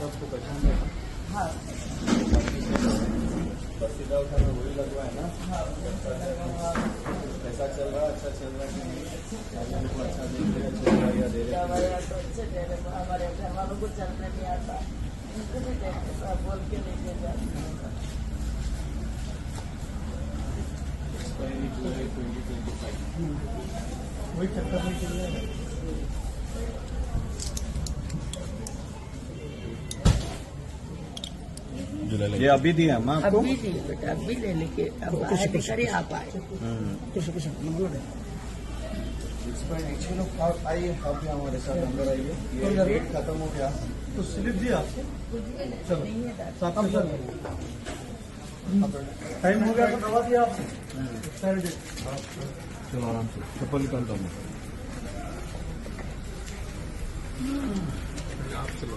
सबको पहचान है बस्ती दवाखाना वही लगवा है ना कैसा चल रहा है अच्छा चल रहा है कि नहीं को अच्छा देख रहे चल रहा या। हमारे घर वालों को चलने नहीं आता देखते बोल के लेके जाते Expiry July 2025. वही चक्कर में चल रहा है ये अभी दिया हम आपको अभी नहीं बेटा अभी ले लेके अब आए आप आए। कुछ कुछ है आप आइए आप भी हमारे साथ अंदर आइए। ये डेट खत्म हो गया। तो स्लिप दिया आपको चलो टाइम हो गया तो दवा दिया डेट चलो आराम से। चप्पल निकालता हूँ आगे लाने चलो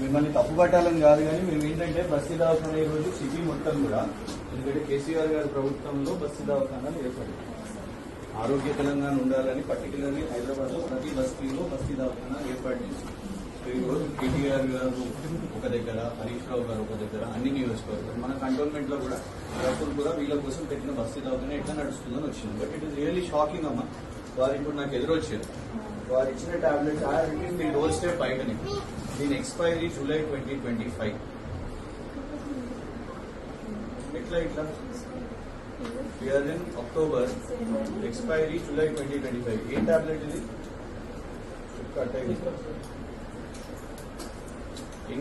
మిమ్మల్ని తప్పు పట్టాలని కాదు కానీ మేము ఏంటంటే బస్సు దవాఖాన ఈ రోజు సిటీ మొత్తం కూడా. ఎందుకంటే కేసీఆర్ గారి ప్రభుత్వంలో బస్సు దవాఖానాలు ఏర్పడింది ఆరోగ్య తెలంగాణ ఉండాలని పర్టికులర్లీ హైదరాబాద్లో ప్రతి బస్తీలో బస్తీ దవాఖాన ఏర్పాటు చేసింది ఈరోజు కేటీఆర్ గారు ఒక దగ్గర హరీష్ రావు గారు ఒక దగ్గర అన్ని నియోజకవర్గాలు మన కంటోన్మెంట్లో కూడా రకుల్ కూడా వీళ్ళ కోసం పెట్టిన బస్తీ దవాఖాన ఎట్లా నడుస్తుందని వచ్చింది. But it is really shocking అమ్మా. వారు ఇప్పుడు నాకు ఎదురొచ్చారు. వారు ఇచ్చిన టాబ్లెట్స్ ఆ ది డోర్ స్టెప్ బయటనే దీని expiry July twenty twenty five ఎట్లా? ఇట్లా year in October expiry July twenty twenty five A tablet ఇది? కట్ అయింది ఏం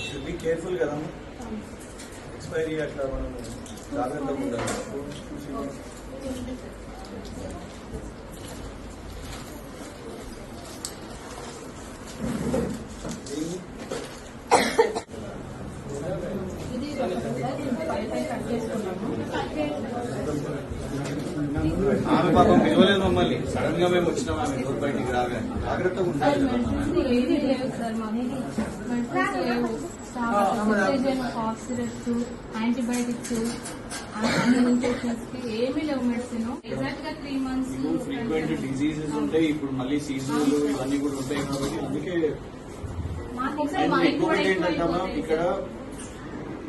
షుడ్ బి కేర్ఫుల్ కదా ఎక్స్పైరీ అట్లా మనం జాగ్రత్తగా ఉండాలి. గా మేము వచ్చినాం ఆమె డోర్ బయటికి రాగానే జాగ్రత్తగా ఉండాలి యాంటీబయాటిక్స్ అన్ని ఇన్ఫెక్షన్స్కి ఏమీ లేవు మెడిసిన్ ఎగ్జాక్ట్గా త్రీ మంత్స్ ఇప్పుడు ఫ్రీక్వెంట్ డిసీజెస్ ఉంటాయి ఇప్పుడు మళ్ళీ సీజనల్ ఇవన్నీ కూడా ఉంటాయి కాబట్టి అందుకే ఇక్కడ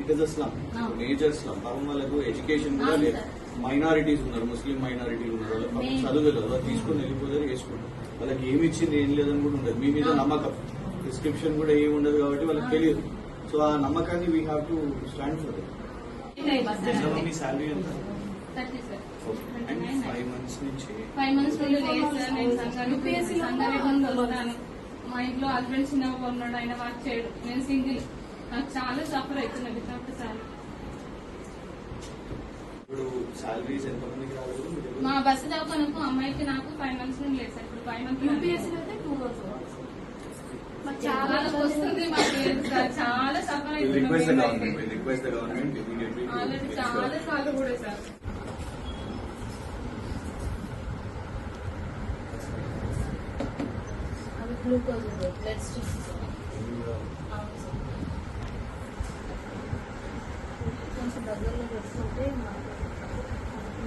ఇట్ ఇస్ స్లమ్ ఆ. మేజర్ స్లమ్ పాపం వాళ్ళకు ఎడ్యుకేషన్ కూడా లేదు. మైనారిటీస్ ఉన్నారు ముస్లిం మైనారిటీలు ఉన్నారు వాళ్ళకి పాపం చదువు లేదు వాళ్ళు తీసుకొని వెళ్ళిపోతారు వేసుకుంటారు. వాళ్ళకి ఏమి ఇచ్చింది ఏం లేదని కూడా ఉండదు. మీ మీద. నమ్మకం. ప్రిస్క్రిప్షన్ కూడా ఏమి ఉండదు కాబట్టి వాళ్ళకి. తెలియదు. సో ఆ నమ్మకాన్ని we have to stand for me salary ఎంత? ఫైవ్ మంత్స్ నుంచి? ఫైవ్ మంత్స్ మా ఇంట్లో హస్బెండ్ చిన్నగా ఉన్నాడు ఆయన వర్క్ చేయడు. నేను సింగిల్ నాకు చాలా సఫర్ అవుతున్నా వితౌట్ సార్ ఇప్పుడు శాలరీస్ ఎంత మందికి రాలేదు మీ? మా బస్సు దవాఖానకు అమ్మాయికి నాకు ఫైవ్ మంత్స్ నుండి లేదు సార్. ఇప్పుడు ఫైవ్ మంత్స్ యూపీఎస్సీ అయితే టూ చాలా వస్తుంది. లేదు సార్. చాలా సఫర్ అవుతుంది చాలా. సార్లు కూడా సార్. గ్లూకోజ్ బ్లడ్ స్టిక్స్ కొంచెం దగ్గరలో పెట్టుకుంటే మాకు కొంచెం తక్కువ యూజ్ ఇది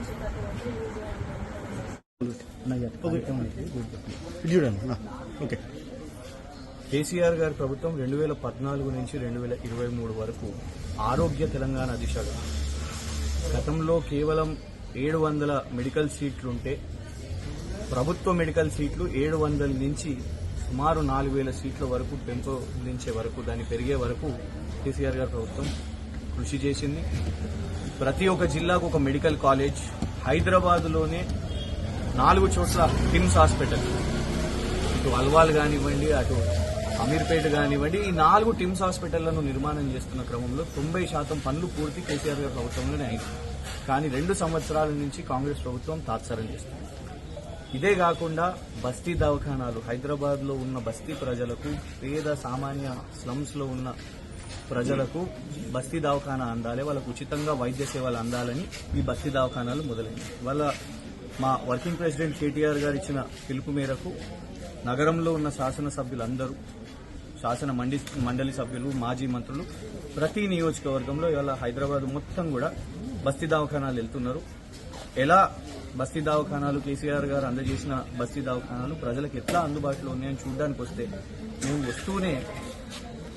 చూడండి ఓకే కేసీఆర్ గారి ప్రభుత్వం రెండు వేల పద్నాలుగు నుంచి రెండు వేల ఇరవై మూడు వరకు ఆరోగ్య తెలంగాణ దిశగా. గతంలో కేవలం ఏడు వందల మెడికల్ సీట్లుంటే ప్రభుత్వ మెడికల్ సీట్లు ఏడు వందల నుంచి సుమారు నాలుగు వేల సీట్ల వరకు పెంపొందించే వరకు దాన్ని పెరిగే వరకు కేసీఆర్ గారి ప్రభుత్వం కృషి చేసింది. ప్రతి ఒక్క జిల్లాకు ఒక మెడికల్ కాలేజ్ హైదరాబాద్లోనే నాలుగు చోట్ల కిమ్స్ హాస్పిటల్. ఇటు అల్వాల్ కానివ్వండి అటు అమీర్పేట కానివ్వండి ఈ నాలుగు టిమ్స్ హాస్పిటళ్ళను నిర్మాణం చేస్తున్న క్రమంలో తొంభై శాతం పనులు పూర్తి కేసీఆర్ గారి ప్రభుత్వంలోనే అయింది కానీ రెండు సంవత్సరాల నుంచి కాంగ్రెస్ ప్రభుత్వం తాత్సారం చేస్తుంది. ఇదే కాకుండా బస్తీ దవాఖానాలు హైదరాబాద్లో ఉన్న బస్తీ ప్రజలకు పేద సామాన్య స్లమ్స్లో ఉన్న ప్రజలకు బస్తీ దవాఖానా అందాలి వాళ్ళకు ఉచితంగా వైద్య సేవలు అందాలని ఈ బస్తీ దవాఖానాలు మొదలైనవి. వాళ్ళ మా వర్కింగ్ ప్రెసిడెంట్ కేటీఆర్ గారు ఇచ్చిన పిలుపు మేరకు నగరంలో ఉన్న శాసనసభ్యులందరూ శాసన మండి మండలి సభ్యులు మాజీ మంత్రులు ప్రతి నియోజకవర్గంలో ఇవాళ హైదరాబాద్ మొత్తం కూడా బస్తీ దవాఖానాలు వెళ్తున్నారు. ఎలా బస్తీ దవాఖానాలు కేసీఆర్ గారు అందజేసిన బస్తీ దవాఖానాలు ప్రజలకు ఎట్లా అందుబాటులో ఉన్నాయని చూడడానికి వస్తే మేము వస్తూనే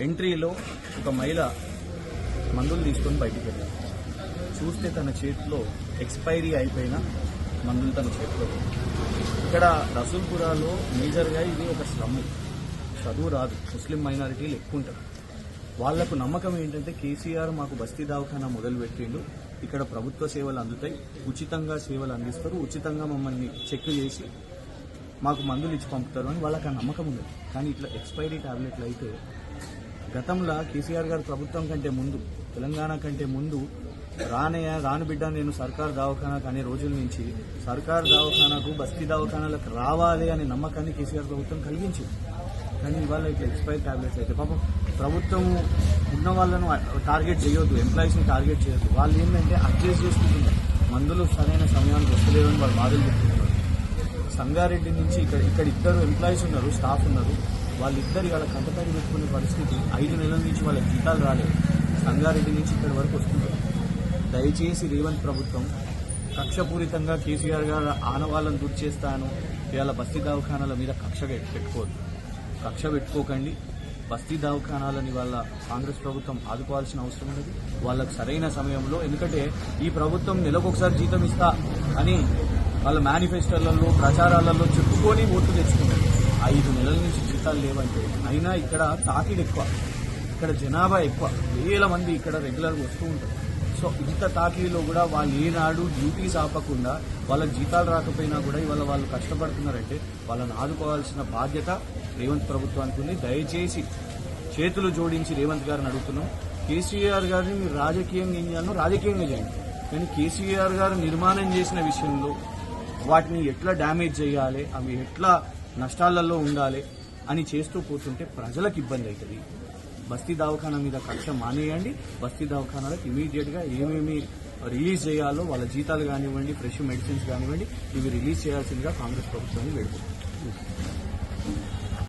ఎంట్రీలో ఒక మహిళ మందులు తీసుకొని బయటికి వెళ్ళారు చూస్తే తన చేతిలో ఎక్స్పైరీ అయిపోయిన మందులు తన చేతిలో ఇక్కడ రసూల్పురాలో మేజర్గా ఇది ఒక స్లమ్ చదువు రాదు. ముస్లిం మైనారిటీలు ఎక్కువ ఉంటారు. వాళ్ళకు నమ్మకం ఏంటంటే కేసీఆర్ మాకు బస్తీ దవాఖానా మొదలు పెట్టిండు. ఇక్కడ ప్రభుత్వ సేవలు అందుతాయి. ఉచితంగా సేవలు అందిస్తారు. ఉచితంగా మమ్మల్ని చెక్ చేసి మాకు మందులు ఇచ్చి పంపుతారు అని వాళ్ళకి ఆ నమ్మకం ఉండదు. కానీ ఇట్లా ఎక్స్పైరీ టాబ్లెట్లు అయితే గతంలో కేసీఆర్ గారు ప్రభుత్వం కంటే ముందు తెలంగాణ కంటే ముందు రానయ్య రాను బిడ్డ నేను సర్కార్ దవాఖానాకు అనే రోజుల నుంచి సర్కార్ దవాఖానాకు బస్తీ దవాఖానాలకు రావాలి అనే నమ్మకాన్ని కేసీఆర్ ప్రభుత్వం కలిగించింది. కానీ ఇవాళ ఇట్లా ఎక్స్పైర్ టాబ్లెట్స్ అయితే పాపం ప్రభుత్వం ఉన్న వాళ్ళను టార్గెట్ చేయొద్దు ఎంప్లాయీస్ని టార్గెట్ చేయొద్దు. వాళ్ళు ఏంటంటే అడ్జస్ట్ చేసుకుంటున్నారు. మందులు సరైన సమయానికి వస్తలేదని వాళ్ళు బాధలు చెప్తున్నారు. సంగారెడ్డి నుంచి ఇక్కడ ఇక్కడ ఇద్దరు ఎంప్లాయీస్ ఉన్నారు స్టాఫ్ ఉన్నారు. వాళ్ళిద్దరు వాళ్ళ కంటపడి పెట్టుకునే పరిస్థితి ఐదు నెలల నుంచి వాళ్ళ జీతాలు రాలేదు. సంగారెడ్డి నుంచి ఇక్కడి వరకు వస్తున్నారు దయచేసి రేవంత్ ప్రభుత్వం కక్షపూరితంగా కేసీఆర్ గారు ఆనవాళ్ళను గుర్తు చేస్తాను. ఇవాళ బస్తీ దవాఖానాల మీద కక్ష పెట్టుకోవద్దు. కక్ష పెట్టుకోకండి. బస్తీ దవాఖానాలని వాళ్ళ కాంగ్రెస్ ప్రభుత్వం ఆదుకోవాల్సిన అవసరం ఉన్నది వాళ్ళకు సరైన సమయంలో ఎందుకంటే ఈ ప్రభుత్వం నెలకొకసారి జీతం ఇస్తా అని వాళ్ళ మేనిఫెస్టోలలో ప్రచారాలలో చెప్పుకొని ఓట్లు తెచ్చుకుంటారు ఐదు నెలల నుంచి జీతాలు లేవంటే అయినా ఇక్కడ తాకిడి ఎక్కువ. ఇక్కడ జనాభా ఎక్కువ. వేల మంది ఇక్కడ రెగ్యులర్గా వస్తూ ఉంటారు. సో ఇంత తాకిడిలో కూడా వాళ్ళు ఏనాడు డ్యూటీస్ ఆపకుండా వాళ్ళకి జీతాలు రాకపోయినా కూడా ఇవాళ వాళ్ళు కష్టపడుతున్నారంటే వాళ్ళని ఆదుకోవాల్సిన బాధ్యత రేవంత్ ప్రభుత్వానికి ఉంది. దయచేసి చేతులు జోడించి రేవంత్ గారిని అడుగుతున్నాం. కేసీఆర్ గారిని మీరు రాజకీయంగా ఏం చేయాలను రాజకీయంగా చేయండి. కానీ కేసీఆర్ గారు నిర్మాణం చేసిన విషయంలో వాటిని ఎట్లా డ్యామేజ్ చేయాలి అవి ఎట్లా నష్టాలలో ఉండాలి అని చేస్తూ కూర్చుంటే ప్రజలకు ఇబ్బంది అవుతుంది. బస్తీ దవాఖానా మీద కక్ష మానేయండి. బస్తీ దవాఖానాలకు ఇమీడియట్గా ఏమేమి రిలీజ్ చేయాలో వాళ్ళ జీతాలు కానివ్వండి ఫ్రెష్ మెడిసిన్స్ కానివ్వండి ఇవి రిలీజ్ చేయాల్సిందిగా కాంగ్రెస్ ప్రభుత్వాన్ని వేడుకుంటుంది